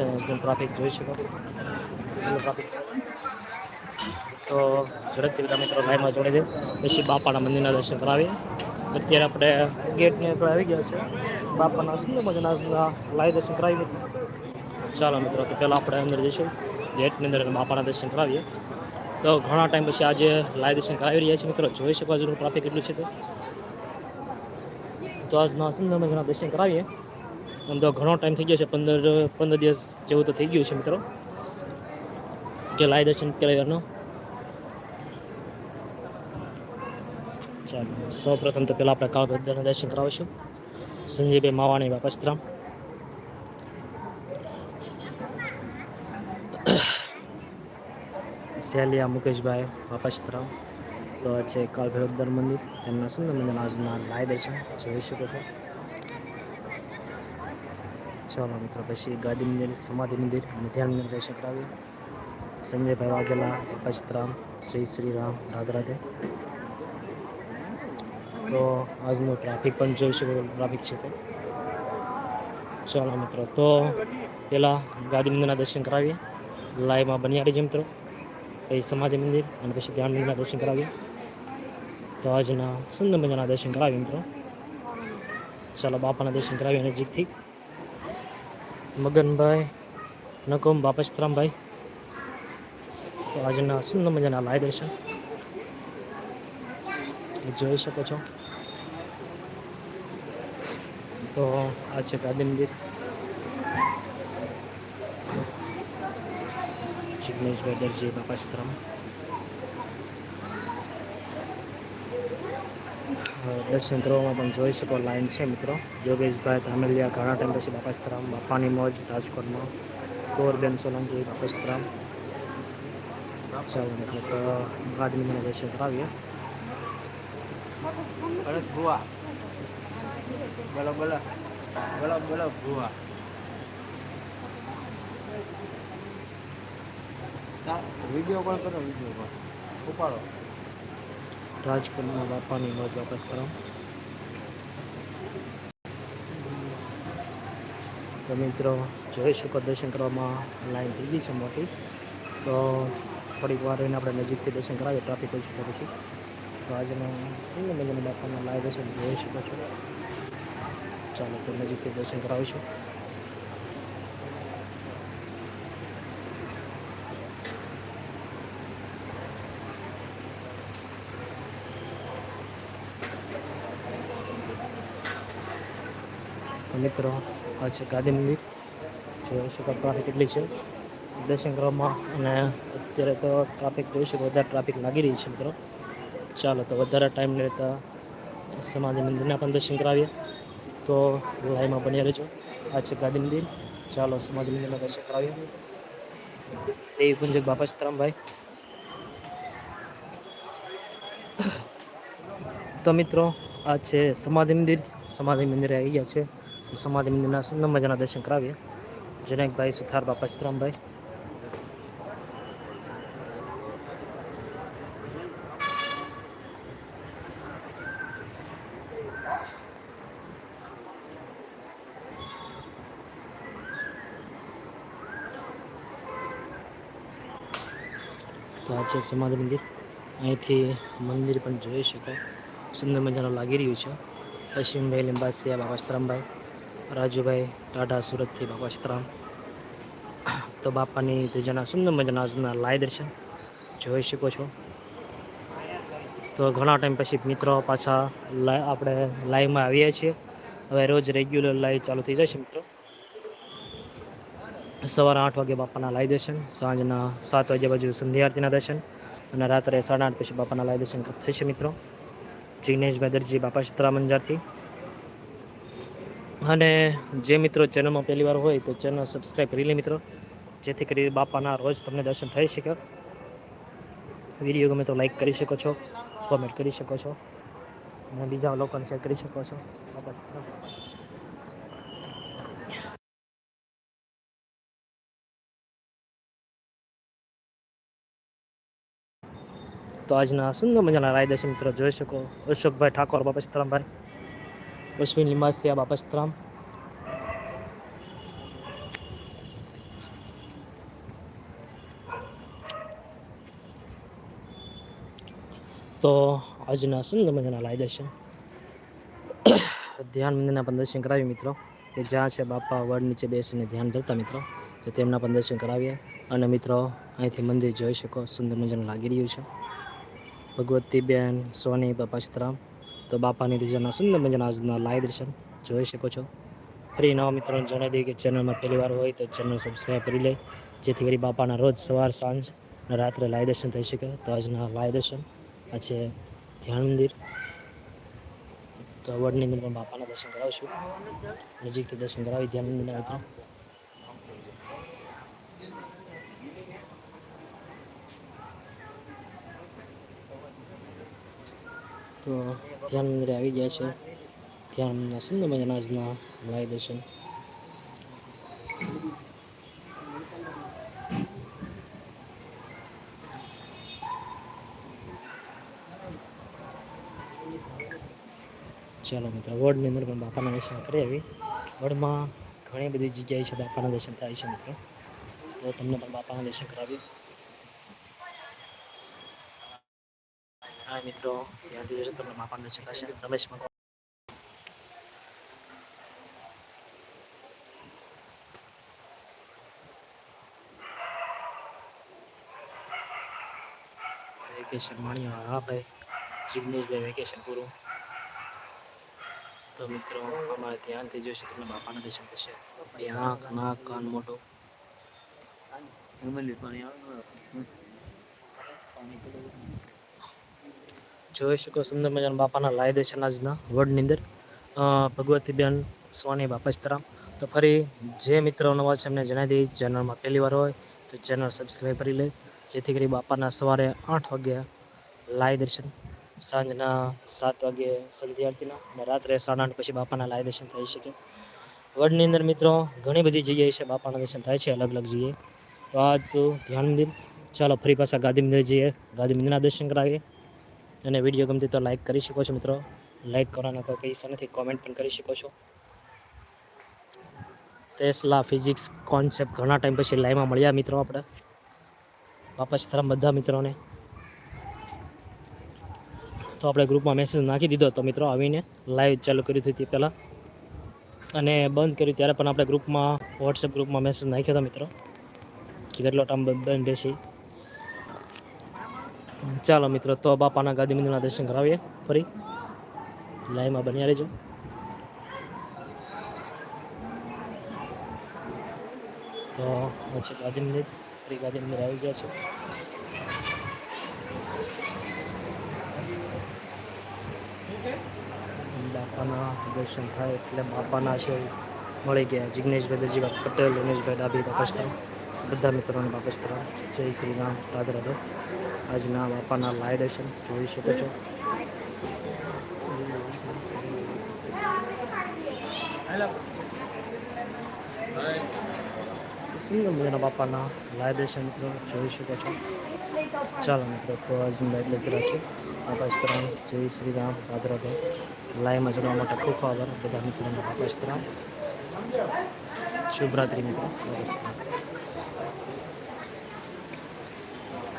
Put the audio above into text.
છે ટ્રાફિક જોઈ શકો. ટ્રાફિક તો ઝડપથી બધા મિત્રો લાઈનમાં જોડે છે પછી બાપાના મંદિરના દર્શન કરાવીએ. અત્યારે આપણે ગેટની આગળ આવી ગયા છે. બાપાના સુંદર મજાના લાઈ દર્શન કરાવીએ. ચાલો મિત્રો, તો પહેલાં આપણે અંદર જઈશું. ગેટની અંદર બાપાના દર્શન કરાવીએ. તો ઘણા ટાઈમ પછી આજે લાઈ દર્શન કરાવી રહ્યા છે મિત્રો. જોઈ શકો હજુ ટ્રાફિક કેટલું છે તો આજના સુંદર મજાના દર્શન કરાવીએ. આમ તો ઘણો ટાઈમ થઈ ગયો છે. પંદર પંદર દિવસ જેવું તો થઈ ગયું છે મિત્રો. જે લાય દર્શન કરાવ્યાનો. ચાલો સૌ પ્રથમ તો પહેલાં આપણે કાળભદ્રના દર્શન કરાવીશું. સંજયભાઈ માવાણી બાપસ્તરામ સેલિયા મુકેશભાઈ બાપસ્તરામ તો છે કાળભૈરવદર મંદિર. તેમના સુંદર મંદિરના આજના લાય દર્શન. જોઈ શકો છો. ચાલો મિત્રો, પછી ગાદી મંદિર, સમાધિ મંદિર મધ્યાન મંદિર દર્શન કરાવી સંજયભાઈ વાઘેલા બાપસ્તરામ જય શ્રી રામ રાધરાધે. રાધે તો આજનું ટ્રાફિક પણ જોઈ શકો ટ્રાફિક છે તો. ચાલો મિત્રો, તો પહેલાં ગાદી મંદિરના દર્શન કરાવીએ. લાઈવમાં બન્યા રહીએ મિત્રો. પછી સમાધિ મંદિર અને પછી ધ્યાન મંદિરના દર્શન કરાવીએ. તો આજના સુંદર મજાના દર્શન કરાવીએ મિત્રો. ચાલો બાપાના દર્શન કરાવીએ નજીકથી. મગનભાઈ નકુમ બાપસ્તરામભાઈ તો આજના સુંદર મજાના લાય દર્શન. જોઈ શકો છો. તો આ છે ગાંધી મંદિર. જિગ્નેશભાઈ દરજી બાપાસ્તરામ. દર્શન કરવામાં પણ જોઈ શકો, લાઈન છે મિત્રો. યોગેશભાઈ ધામેલિયા ઘણા ટાઈમ પછી બાપાસ્તરામ બાપાની મોજ, રાજકોટમાં. ગોરબેન સોલંકી બાપાસ્તરામ ચાલો મિત્રો, તો ગાદની મને દર્શન કરાવીએ. બોલો બોલો. બોલો બોલો, ભુવા. વીડિયો કોલ કરો, વીડિયો કોલ. ઉપાડો. રાજકોટમાં બાપાની મોજ બાપાસ્તરામ તો મિત્રો જોઈ શકો દર્શન કરવામાં લાઈન થઈ ગઈ છે મોટી. તો થોડીક વાર રહીને આપણે નજીકથી દર્શન કરાવીએ ટ્રાફિક ઓછી થાય પછી. તો આજનો સુંદર મજાના બાપાના લાઈવ દર્શન જોઈ શકો છો ચાલો તો નજીકથી દર્શન કરાવીશું. મિત્રો, આ છે ગાંધી મંદિર. જોઈ શકો ટ્રાફિક કેટલી છે. દર્શન કરવામાં અને અત્યારે તો ટ્રાફિક જોઈ શકો વધારે ટ્રાફિક લાગી રહી છે મિત્રો. ચાલો તો વધારે ટાઈમ લેતા સમાધિ મંદિરના પણ દર્શન કરાવીએ. તો લાઈમાં બન્યા રહેજો. આ છે ગાંધી મંદિર. ચાલો સમાધિ મંદિરના દર્શન કરાવીએ. દેવી પૂંજક બાપા સીતારામભાઈ. તો મિત્રો, આ છે સમાધિ મંદિર. સમાધિ મંદિરે આવી ગયા છે. તો સમાધિ મંદિરના સુંદર મજાના દર્શન કરાવીએ જનકભાઈ સુથાર બાપા સીતારામભાઈ તો આ છે સમાધિ મંદિર અહીંથી મંદિર પણ જોઈ શકો સુંદર મજાનું લાગી રહ્યું છે પશ્ચિમભાઈ લીંબાસિયા બાપાસ્તરામભાઈ રાજુભાઈ ટાઢા સુરતથી બાપાસ્તરામ તો બાપાની ત્રીજાના સુંદર મજાના આજના લાય દર્શન જોઈ શકો છો. તો ઘણા ટાઈમ પછી મિત્રો પાછા આપણે લાઈવમાં આવીએ છીએ. હવે રોજ રેગ્યુલર લાઈવ ચાલુ થઈ જાય છે મિત્રો. સવારે આઠ વાગે બાપાના લાઈ દર્શન, સાંજના સાત વાગ્યા બાજુ સંધ્યા આરતીના દર્શન અને રાત્રે સાડા આઠ પછી બાપાના લાય દર્શન થશે મિત્રો. જિગ્નેશભાઈ દરજી બાપા સીતરામ અંજારથી. અને જે મિત્રો ચેનલમાં પહેલી વાર હોય તો ચેનલ સબસ્ક્રાઈબ કરી લે મિત્રો. જેથી કરી બાપાના રોજ તમને દર્શન થઈ શકે. વીડિયો ગમે તો લાઈક કરી શકો છો, કોમેન્ટ કરી શકો છો, અને બીજા લોકોને શેર કરી શકો છો. તો આજના સુંદર મજાના રાયદર્શી મિત્રો જોઈ શકો. અશોકભાઈ ઠાકોર, બાપા સીતારામભાઈ. અશ્વિન લીમાસિયા બાપસ્ત્રામ તો આજના સુંદર મજાના લાયદા છે? ધ્યાન મંદિરના પ્રદર્શન કરાવી મિત્રો. કે જ્યાં છે બાપા વડ નીચે બેસીને ધ્યાન ધરતા, મિત્રો. તો તેમના પ્રદર્શન કરાવીએ અને મિત્રો, અહીંથી મંદિર જોઈ શકો. સુંદર મજાનું લાગી રહ્યું છે. ભગવતીબેન, સોની બાપાસ્ત્રામ તો બાપાની ત્રીજાના સુંદર મજાના આજના લાઈ દર્શન જોઈ શકો છો. ફરી નવા મિત્રોને જણાવી દઈએ કે ચેનલમાં પહેલી વાર હોય તો ચેનલ સબસ્ક્રાઈબ કરી લે. જેથી કરી બાપાના રોજ સવાર, સાંજ રાત્રે લાઈવ દર્શન થઈ શકે. તો આજના લાઈવ દર્શન આ છે ધ્યાન મંદિર તો વડની અંદર પણ બાપાના દર્શન કરાવશું નજીકથી દર્શન કરાવી ધ્યાન મંદિરના મિત્રો. તો ધ્યાન મંદિરે આવી ગયા છે. ધ્યાન મંદિરના સુંદર મજાના આજના લાઈ દર્શન ચાલો મિત્રો વડની અંદર પણ બાપાના દર્શન કરી આવી. વડમાં ઘણી બધી જગ્યાએ છે બાપાના દર્શન થાય છે મિત્રો. તો તમને પણ બાપાના દર્શન કરાવીએ હા મિત્રો ત્યાંથી જશો તમને બાપાના દર્શન થશે રમેશ મગો વેકેશન માણ્યો હા ભાઈ જિગ્નેશભાઈ વેકેશન પૂરું. તો મિત્રો અમારે ધ્યાનથી જોઈશું તમને બાપાના દર્શન થશે. ભાઈ આંખ નાક કાન મોટું પાણી જોઈ શકો સુંદર મજાના બાપાના લાય દર્શન આજના વડની અંદર. અ, ભગવતીબેન સોની બાપસ્તરામ. તો ફરી જે મિત્રો નવા છે એમને જણાવી દઈએ. ચેનલમાં પહેલી વાર હોય તો ચેનલ સબસ્ક્રાઈબ કરી લે. જેથી કરી બાપાના સવારે આઠ વાગ્યા લાય દર્શન સાંજના સાત વાગે સંધ્યા આરતીના અને રાત્રે સાડા આઠ પછી બાપાના લાય દર્શન થઈ શકે. વડની અંદર મિત્રો ઘણી બધી જગ્યાએ છે બાપાના દર્શન થાય છે અલગ અલગ જગ્યાએ. તો આ તો ધ્યાન મંદિર. ચાલો ફરી પાછા ગાંધી મંદિર જઈએ. ગાંધી મંદિરના દર્શન કરાવીએ. અને વીડિયો ગમતી તો લાઈક કરી શકો છો મિત્રો. લાઈક કરવાના કોઈ પૈસા નથી કોમેન્ટ પણ કરી શકો છો. ટેસ્લા ફિઝિક્સ કોન્સેપ્ટ ઘણા ટાઈમ પછી લાઈવમાં મળ્યા મિત્રો આપણે. વાપસ તરફ બધા મિત્રોને. તો આપણે ગ્રુપમાં મેસેજ નાખી દીધો હતો મિત્રો આવીને. લાઈવ ચાલુ કરી હતી તે પહેલાં. અને બંધ કર્યું ત્યારે પણ આપણે ગ્રુપમાં વોટ્સએપ ગ્રુપમાં મેસેજ નાખ્યો હતો મિત્રો. કે કેટલો ટાઈમ બંધ રહેશે ચાલો મિત્રો, તો બાપાના ગાદી મંદિરના દર્શન કરાવીએ ફરી. લાઈમાં બન્યા રહેજો. તો પછી ગાદી મંદિર. ફરી ગાદી મંદિર આવી ગયા છે. બાપાના દર્શન થાય એટલે બાપાના છે મળી ગયા. જિગ્નેશભાઈ, દરજીભાઈ પટેલ, રમેશભાઈ ડાભી બાપસ્તરા બધા મિત્રોને બાપસ્તરા જય શ્રી રામ. રાધે રાધે આજના બાપાના લાય દર્શન જોઈ શકો છો. સુંદર મજાના બાપાના લાય દર્શન મિત્રો જોઈ શકો છો. ચાલો મિત્રો, તો આજની લાઈટ જ રાખીએ બાપસ્તરામ જય શ્રી રામ, રાધે રાધે. લાઈવમાં જોડવા માટે ખૂબ આભાર. બધા મિત્રોને બાપસ્તરામ શુભરાત્રિ મિત્રો.